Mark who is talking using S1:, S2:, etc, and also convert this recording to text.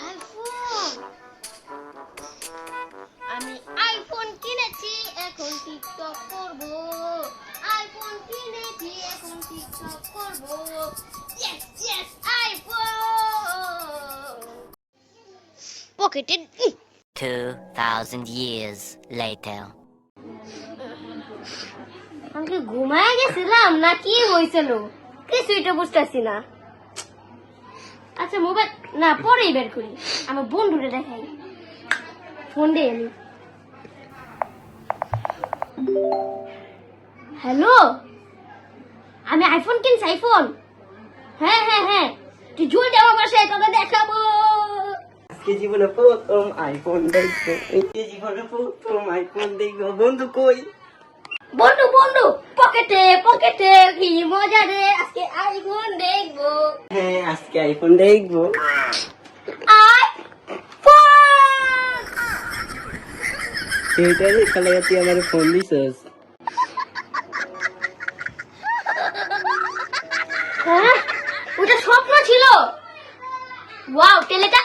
S1: IPhone আমি iPhone কিনেছি এখন টিকটক করব। আইফোন কিনেছি এখন টিকটক করব। ইয়েস ইয়েস আইফোন পকেটে
S2: 2,000 years later.
S1: আমি ঘুমায় গেছিলাম না কি হয়েছিল? কিছুই তো বুঝতেছি না। আচ্ছা মোবাইল না পরেই বের করি। আমার বন্ধুরে দেখাই। ফোন দিয়ে এলি। হ্যালো? আমি আইফোন কিনছি আইফোন হ্যাঁ হ্যাঁ হ্যাঁ। তুই জলদি আমার বাসায় তোকে দেখাবো।
S3: আজকে জীবনে প্রথম আইফোন দেখব। আজকে জীবনে প্রথম আইফোন দেখব। বন্ধু কই?
S1: বন্ধু বন্ধু পকেটে পকেটে কি মজা রে। আজকে আইফোন দেখব।
S3: হ্যাঁ আজকে আইফোন দেখব। সেইটারে খেলা তুই আমার ফোন দিছস।
S1: হ্যাঁ? ওটা স্বপ্ন ছিল। ওয়াও টেলেটা